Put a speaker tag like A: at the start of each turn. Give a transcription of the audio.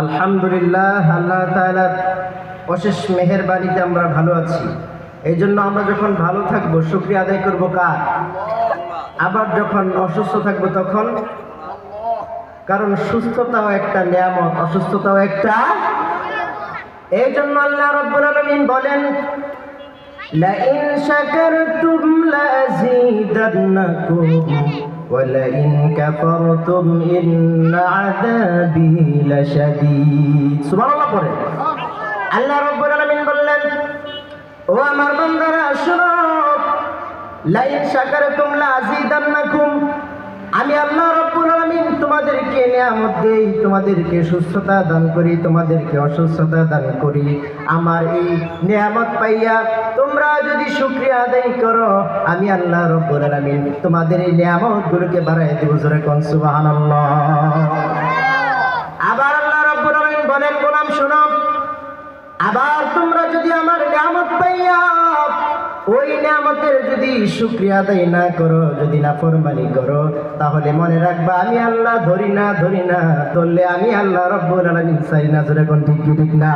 A: আলহামদুলিল্লাহ আল্লাহ তাআলার অশেষ মেহেরবানিতে আমরা ভালো আছি এই জন্য আমরা যখন ভালো থাকবো শুক্রিয়া আদায় করব কার আবার যখন অসুস্থ থাকবো তখন কারণ সুস্থতাও একটা নিয়ামত অসুস্থতাও একটা এই জন্য আল্লাহ রব্বুল আলামিন বলেন لئن شكرتم لأزيدنكم ولئن كفرتم إن عذابي لشديد سبحان الله পড়ে আল্লাহ রব্বুল আলামিন বললেন ও আমার বান্দারা শোনো লাইন শাকারতুম লাযিদান্নাকুম আমি আল্লাহ রব্বুল আলামিন তোমাদেরকে নিয়ামত দেই, তোমাদেরকে সুস্থতা দান করি, তোমাদেরকে অসুস্থতা দান করি। আমার এই নিয়ামত পাইয়া তোমরা যদি শুকরিয়া আদায় করো, আমি আল্লাহ রব্বুল আলামিন তোমাদের এই নিয়ামতগুলোকে বাড়াই দেব জোরে কোন সুবহানাল্লাহ। আবার আল্লাহ রব্বুল আলামিন বলেন, গোলাম শোনো, আবার তোমরা যদি নিয়ামত ওই নিয়ামতের যদি শুক্রিয়া আদায় না করো, যদি না ফরমানি করো, তাহলে মনে রাখবা, আমি আল্লাহ ধরি না ধরি না, ধরলে আমি আল্লাহ রব্বুল আলামিন চাই না, জোরে কোন ঠিক না?